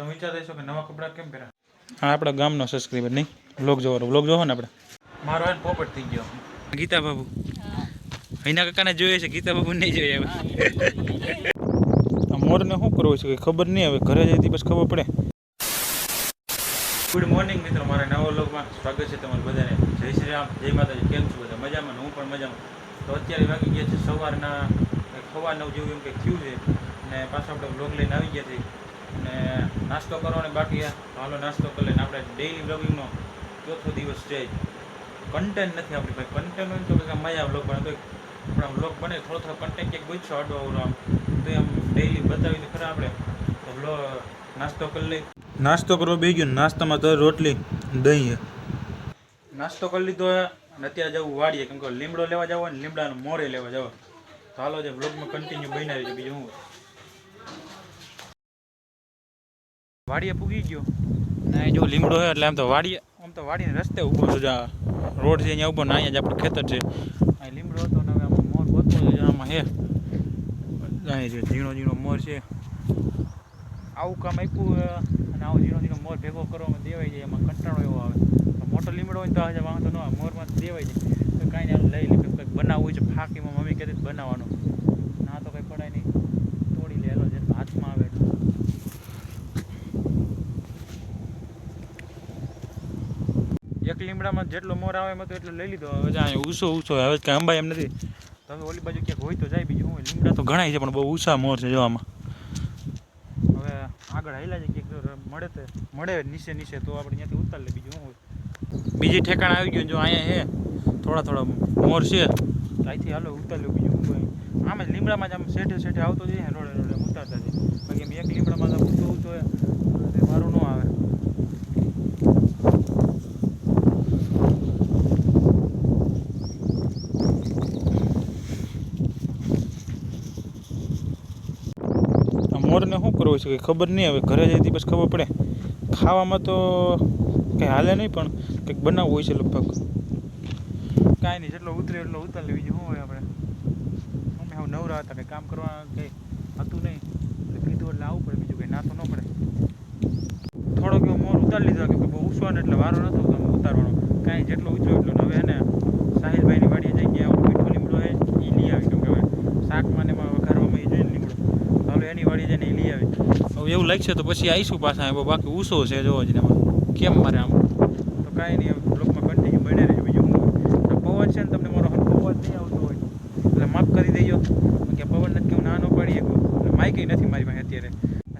તમે વિચારતા છો કે નવા કપડાં કેમ પહેરા? હા આપણા ગામનો સબસ્ક્રાઈબર નહીં. બ્લોગ જોવાનો. બ્લોગ જોવો ને આપણે. મારો એને પોપટ થઈ ગયો. ગીતા બાબુ. એના કાકાને જોઈએ છે ગીતા બાબુ નહીં જોઈએ હવે. મોરને શું કરવું છે કંઈ ખબર નહીં હવે. ઘરે જઈતી પછી ખબર પડે. ગુડ મોર્નિંગ મિત્રો મારા નવા વ્લોગમાં સ્વાગત છે તમારું બધાને. જય શ્રી રામ. જય માતાજી. કેમ છો બધા? મજામાં હું પણ મજામાં. તો અત્યારે વાગી ગયા છે સવારના ખવા સવા નવ જેવું એમ કંઈક થયું છે. ને પાછો આપણે વ્લોગ લઈને આવી ગયા છીએ. અને નાસ્તો કરવાનો બાકી. હાલો નાસ્તો કરી લઈને આપણે ડેઈલી વ્લોગિંગનો ચોથો દિવસ છે. કન્ટેન્ટ નથી આપણી ભાઈ કન્ટેન્ટ હોય તો પછી મજા વ્લોગ બને તો આપણા બ્લોગ બને થોડો થોડો કન્ટેન્ટ ક્યાંક ગોઈશો આડો આવડો આમ. તો એમ ડેઈલી બતાવી ખરા આપણે. તો બ્લો નાસ્તો કરી લઈ. નાસ્તો કરવો બે ગયો નાસ્તામાં તો રોટલી દહીં. નાસ્તો કરી લીધો અને અત્યારે જવું વાડીએ. કેમ કે લીમડો લેવા જાવ ને લીમડાનું મોરે લેવા જાવ. તો હાલો જે બ્લોગમાં કન્ટિન્યુ બનાવી છે બીજું હું વાડીએ પૂગી ગયો. ના જો લીમડો છે એટલે આમ તો વાડીએ આમ તો વાડીને રસ્તે ઊભો છું જા રોડ છે અહીંયા ઊભો ને અહીંયા જ આપણું ખેતર છે. અહીં લીમડો હતો ને હવે આમાં મોર ગોતવો છે આમાં હે અહીં છે ઝીણો ઝીણો મોર છે. આવું કામ આપ્યું અને આવું ઝીણો ઝીણો મોર ભેગો કરવામાં દેવાઈ જાય એમાં કંટાળો એવો આવે. મોટો લીમડો હોય તો આજે વાંધો ન આવે મોરમાં દેવાય જાય. તો કાંઈ નહીં લઈ લે કંઈક બનાવવું હોય છે ફાંકીમાં મમ્મી કહેતી હતી બનાવવાનું. ના તો કંઈ પડાય નહીં તોડી લે એલો જેટલો હાથમાં આવે એટલું એક લીમડામાં જેટલો મોર આવે એમાં તો એટલો લઈ લીધો. હવે જાય ઊંચો ઊંચો હવે કાંઈ અંબાઈ એમ નથી. તમે ઓલી બાજુ ક્યાંક હોય તો જાય બીજું. હું લીમડા તો ઘણા છે, પણ બહુ ઊંચા મોર છે જોવામાં. હવે આગળ હાલ્યા જાય ક્યાંક મળે તો મળે, નીચે નીચે તો આપણે ત્યાંથી ઉતાર લે બીજું હું બીજી ઠેકાણ આવી ગયું જો અહીંયા હે, થોડા થોડા મોર છે. અહીંથી હાલો ઉતાર લો બીજું શું આમ જ લીમડામાં જ આમ શેઠે શેઠે આવતો જઈએ રોડે રોડે ઉતારતા જઈએ. બાકી એમ એક લીમડામાં તો ઊંચો ઊંચો મારું ન આવે. આ શું કરવું છે? કંઈ ખબર નહીં. હવે ઘરે જઈતી બસ ખબર પડે. ખાવામાં તો કંઈ હાલે નહીં, પણ કંઈક બનાવવું હોય છે લગભગ. કાંઈ નહીં, જેટલો ઉતરે એટલો ઉતાર લેવી. બીજું શું હોય આપણે? અમે હવે નવરા હતા, કંઈ કામ કરવા કંઈ હતું નહીં. કીધું એટલે આવવું પડે બીજું કંઈ, ના ન પડે. થોડોક એવો મોર ઉતારી લીધો કે બહુ ઊંચો એટલે વારો આમ ઉતારવાનો. કાંઈ જેટલો ઊંચો એટલો હવે એને સાહિલભાઈની વાડીએ જઈ ગયા મીઠો લીમડો હે એ લઈ આવી કેમ કે હવે શાકમાં ને એમાં વઘારવામાં એ જોઈએ ને લીમડો તો હાલો એની વાડીએ જઈને એ લઈ આવી હવે એવું લાગશે તો પછી આવીશું પાછા એમાં. બાકી ઊંચો છે જોવો જ એમાં. કેમ મારે આમ? તો કાંઈ નહીં બ્લોકમાં કન્ટિન્યુ બને રહે બીજું તો પવન છે ને તમને મારો અવાજ નહીં આવતો હોય. એટલે માફ કરી દેજો. કે પવન નથી હું નાનો ન પાડી શકું એટલે માઇકઈ નથી મારી પાસે અત્યારે.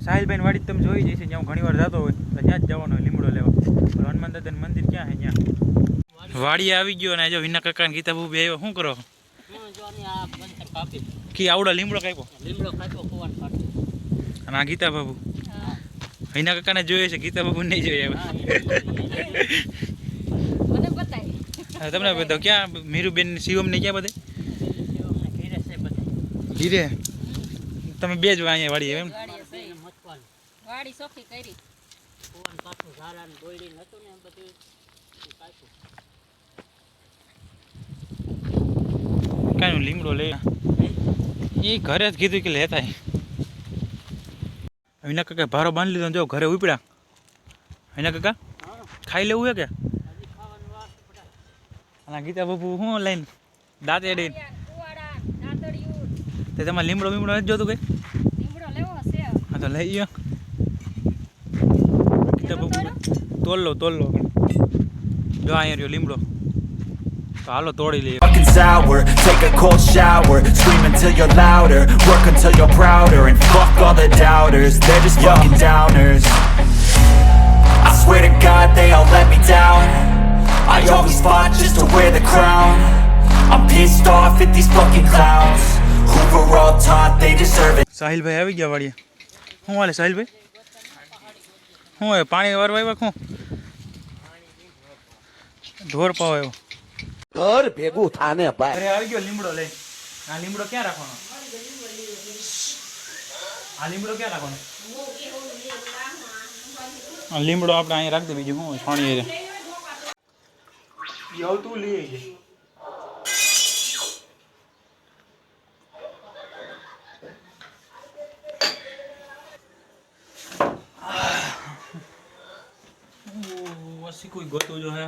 સાહિલભાઈની વાડી તમે જોઈ જશે જ્યાં હું ઘણી વાર જતો હોય તો ત્યાં જ જવાનો હોય લીમડો લેવા. તો હનુમાન દાદાનું મંદિર ક્યાં છે? ત્યાં. વાડીએ આવી ગયો ને જો વિના કાકા ગીતા બહુ બે શું કરો? કે આવડો લીમડો કાપ્યો? લીમડો કાપ્યો પવન કાઢી અને આ ગીતા બાબુ હા વિના કાકાને જોઈએ છે ગીતા બાબુ નહીં જોઈએ તમને બધો ક્યાં મીરુબેન શિવમ ને ક્યાં બધે? ધીરે તમે બે જ અહીંયા વાળી એમ? વાડી સોખી કરી. કુવાન કાઠું ઝાલા ને દોયડી નતું ને બધું કાંઈ લીમડો લે. એ ઘરે જ કીધું કે લેતા વિના કાકા ભારો બાંધી લીધો જો ઘરે ઉપડ્યા. એના કાકા? ખાઈ લેવું કે? છે બધા અને ગીતા બાપુ શું લઈને દાંત એડીને. તે તમારે લીમડો બીમડો નથી જોતું કઈ? હા, તો લઈ ગયો ગીતા બાપુ, તોલ લો તોલ લો. જો અહીંયા રહ્યો લીમડો. હાલો તોડી લઈએ fucking sour Take a cold shower Scream until you're louder Work until you're prouder And fuck all the doubters They're just fucking downers I swear to God they all let me down I always fought just to wear the crown I'm pissed off at these fucking clowns Who were all taught they deserve it સાહિલભાઈ આવી ગયા વાડીએ શું હાલે સાહિલભાઈ શું હોય પાણી વારવા આવ્યા શું ઢોર પાવ આવ્યો ઘર ભેગું થાને ભાઈ. અરે આવી ગયો લીમડો લઈ આ લીમડો ક્યાં રાખવાનો? આ લીમડો ક્યાં રાખવાનો? આ લીમડો આપણે અહીં રાખી દે બીજું હું હોય? પાણી યો તું લઈ આવી કોઈ ગોતું જો હે.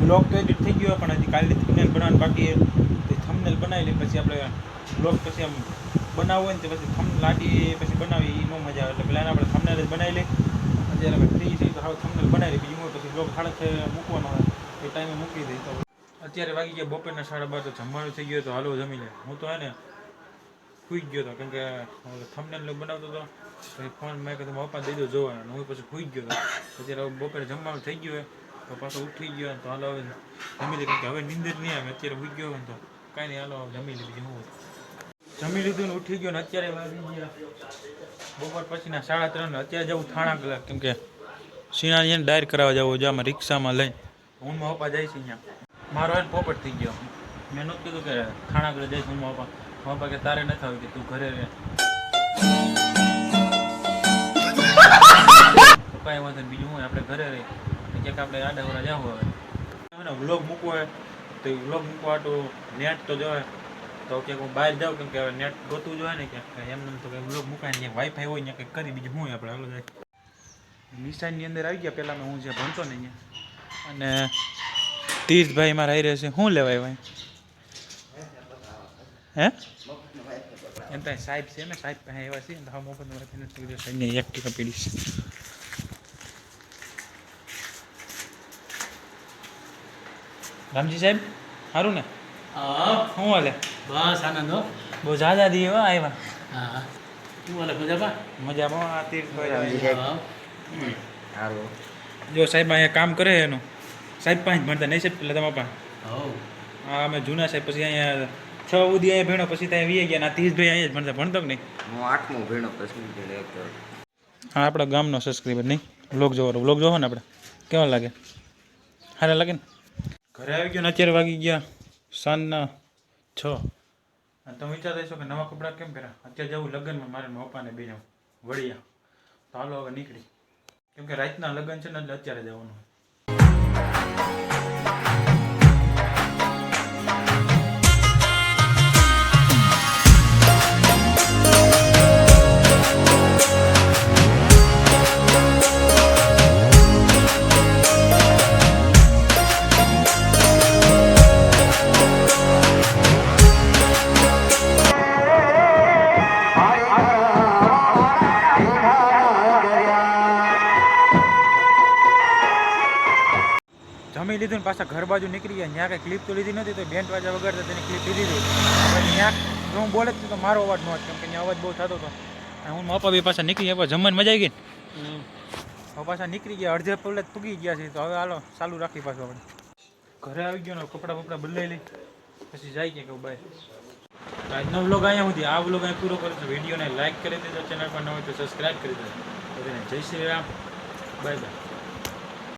બ્લોગ તો એડિટ થઈ ગયો પણ હજી કાલની થંબનેલ બનાવવાનું બાકી તે થંબનેલ બનાવી લઈએ પછી આપણે બ્લોગ પછી આમ બનાવવું હોય ને પછી થંબ લાટી પછી બનાવી એ ન મજા આવે. એટલે પહેલાં આપણે થંબનેલ જ બનાવી લઈએ અત્યારે આપણે ફ્રી છીએ, તો હવે થંબનેલ બનાવી લઈએ બીજું પછી બ્લોગ સાડા છ મૂકવાનો હોય. એ ટાઈમે મૂકી દઈએ તો અત્યારે વાગી ગયા બપોરના સાડા બાર, તો જમવાનું થઈ ગયું તો હાલો જમી લે. હું તો હે ને ખુઈ ગયો હતો કેમ કે થંબનેલ બનાવતો હતો. પછી ફોન મેં કીધું પપ્પા દઈ દો જોવા હું પછી ખુઈ ગયો હતો અત્યારે બપોરે જમવાનું થઈ ગયું હોય તો પાછો ઉઠી ગયો તો હાલો હવે જમી લીધું હવે નિંદર નહીં આવે, અત્યારે ઉઠી ગયો તો કાંઈ નહીં હાલો જમી લે હું જમી લીધું ને ઉઠી ગયો ને અત્યારે વાગી ગયા બપોર પછીના સાડા ત્રણ અત્યારે જવું થાણા કલાક, કેમ કે સિનાની ડાયર કરાવવા જવું જો આમાં રિક્ષામાં લઈ. હું પપ્પા જાય છે અહીંયા. મારો એને પોપટ થઈ ગયો. મેં નહોતું કીધું કે થાણા આગળ જઈશ હું પપ્પા પપ્પા કે તારે નથી આવી કે તું ઘરે રહે. પપ્પા એમાં બીજું હું, આપણે ઘરે રહી ક્યાંક આપણે આડાવરા જાવ હવે વ્લોગ મૂકવો હોય તો વ્લોગ મૂકવા તો નેટ તો જોવે તો ક્યાંક હું બહાર જાઉં કેમ કે હવે નેટ ગોતવું જોઈએ ને ક્યાંક. એમને તો કંઈ વ્લોગ મૂકાય ને વાઈફાઈ હોય ને કંઈક કરી બીજું હું આપણે, હાલો જાય. નિશાનની અંદર આવી ગયા પહેલાં હું જે ભણતો ને અહીંયા. અને તીર્થભાઈ મારા આવી રહ્યા છે. શું લેવાય ભાઈ? હે? એમ તો સાહેબ છે ને, સાહેબ પાસે એવા છે ને, તો હા મોફત નથી. નથી સાહેબને એક ટીકા પીડીશ રામજી સાહેબ સારું ને? હા. શું હાલે? બસ આનંદ હો. બહુ જાજા દી હો આવ્યા હા શું હાલે મજામાં? મજામાં આ તીર્થભાઈ સારું જો સાહેબ અહીંયા કામ કરે એનું. સાહેબ પાંચ ભણતા નહીં સાહેબ પેલા તમારા પાસે હો અમે જૂના સાહેબ પછી અહીંયા છ ઉદી અહીંયા ભેણો પછી ત્યાં વીએ ગયા ના તીર્થભાઈ અહીંયા જ ભણતા. ભણતો કે નહીં? હું આઠમો ભેણો પછી. હા આપણા ગામનો સબસ્ક્રાઈબર નહીં? બ્લોગ જોવાનો બ્લોગ જોવો ને આપણે. કેવા લાગે? સારા લાગે ને? ઘરે આવી ગયો ને અત્યારે વાગી ગયા સાંજના છ. અને તમે વિચારતા હશો કે નવા કપડાં કેમ પહેરા? અત્યારે જવું લગ્નમાં મારે પપ્પાને બે વળિયા તો હાલો હવે નીકળી. કેમ કે રાતના લગ્ન છે ને એટલે અત્યારે જવાનું જમી લીધું ને પાછા ઘર બાજુ નીકળી ગયા. ત્યાં કંઈ ક્લિપ તો લીધી નહોતી તો બેન્ટ વાજા વગાડતા તેની ક્લિપ લીધી હતી. હવે ત્યાં જો હું બોલે જ તો મારો અવાજ ન હતો કેમ કે ત્યાં અવાજ બહુ થતો હતો. અને હું માપા બે પાછા નીકળી ગયા જમવાની મજા આવી ગઈ ને? હવે પાછા નીકળી ગયા અડધે પગલે જ પૂગી ગયા છે. તો હવે હાલો ચાલુ રાખી પાછું આપણે. ઘરે આવી ગયો ને કપડાં બપડા બદલાઈ લઈ. પછી જાય કે કહું બાય. આજનો વ્લોગ અહીંયા સુધી. આ વ્લોગ અહીં પૂરો કરું છું વિડીયોને લાઈક કરી દેજો ચેનલ પર ન હોય તો સબસ્ક્રાઈબ કરી દેજો. બધાને જય શ્રી રામ. Bye bye.